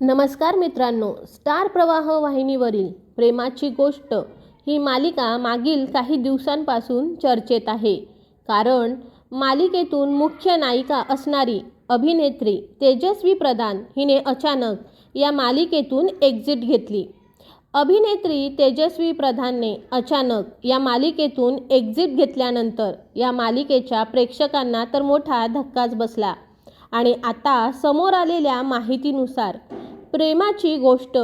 नमस्कार मित्रांनो स्टार प्रवाह वाहिनीवरील प्रेमाची गोष्ट ही मालिका मागील काही दिवसांपासून चर्चेत आहे. कारण मालिकेतून मुख्य नायिका असणारी अभिनेत्री तेजस्वी प्रधान हिने अचानक या मालिकेतून एक्झिट घेतली. अभिनेत्री तेजस्वी प्रधानने अचानक या मालिकेतून एक्झिट घेतल्यानंतर या मालिकेच्या प्रेक्षकांना तर मोठा धक्काच बसला. आणि आता समोर आलेल्या माहितीनुसार प्रेमाची गोष्ट.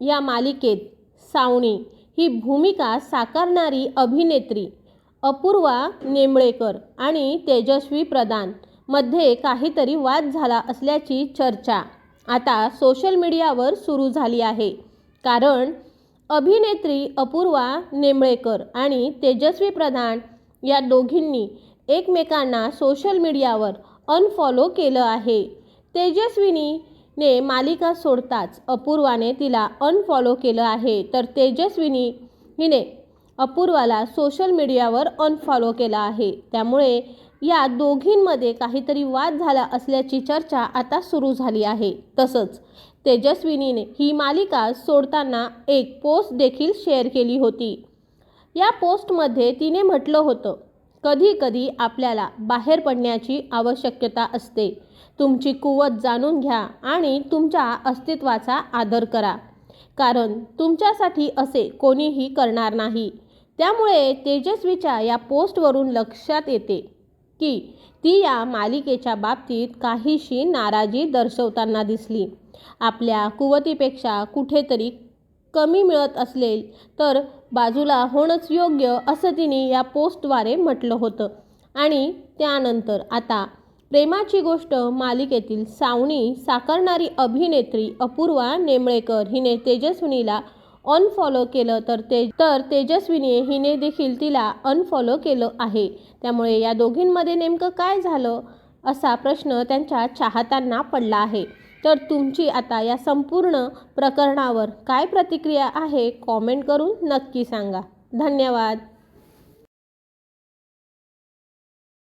या मालिकेत सावणी ही भूमिका साकारणारी अभिनेत्री अपूर्वा नेमळेकर आणि तेजस्वी प्रधानमध्ये काहीतरी वाद झाला असल्याची चर्चा आता सोशल मीडियावर सुरू झाली आहे. कारण अभिनेत्री अपूर्वा नेमळेकर आणि तेजस्वी प्रधान या दोघींनी एकमेकांना सोशल मीडियावर अनफॉलो केलं आहे. ने मालिका सोडताच अपूर्वाने तिला अनफॉलो केलं आहे. तर तेजस्विनी हिने अपूर्वाला सोशल मीडियावर अनफॉलो केला आहे. त्यामुळे या दोघींमध्ये काहीतरी वाद झाला असल्याची चर्चा आता सुरू झाली आहे. तसंच तेजस्विनीने ही मालिका सोडताना एक पोस्ट देखील शेअर केली होती. या पोस्टमध्ये तिने म्हटलं होतं कधी कधी आपल्याला बाहेर पडण्याची आवश्यकता असते. तुमची कुवत जाणून घ्या आणि तुमच्या अस्तित्वाचा आदर करा. कारण तुमच्यासाठी असे कोणीही करणार नाही. त्यामुळे तेजस्वीच्या या पोस्टवरून लक्षात येते की ती या मालिकेच्या बाबतीत काहीशी नाराजी दर्शवताना दिसली. आपल्या कुवतीपेक्षा कुठेतरी कमी मिळत असेल तर बाजूला होणंच योग्य असं तिने या पोस्टद्वारे म्हटलं होतं. आणि त्यानंतर आता प्रेमाची गोष्ट मालिकेतील सावणी साकारणारी अभिनेत्री अपूर्वा नेमळेकर हिने तेजस्विनीला अनफॉलो केलं तर ते तर तेजस्विनी हिने देखील तिला अनफॉलो केलं आहे. त्यामुळे या दोघींमध्ये नेमकं काय झालं असा प्रश्न त्यांच्या चाहत्यांना पडला आहे. तर तुमची आता या संपूर्ण प्रकरणावर काय प्रतिक्रिया आहे कॉमेंट करून नक्की सांगा. धन्यवाद.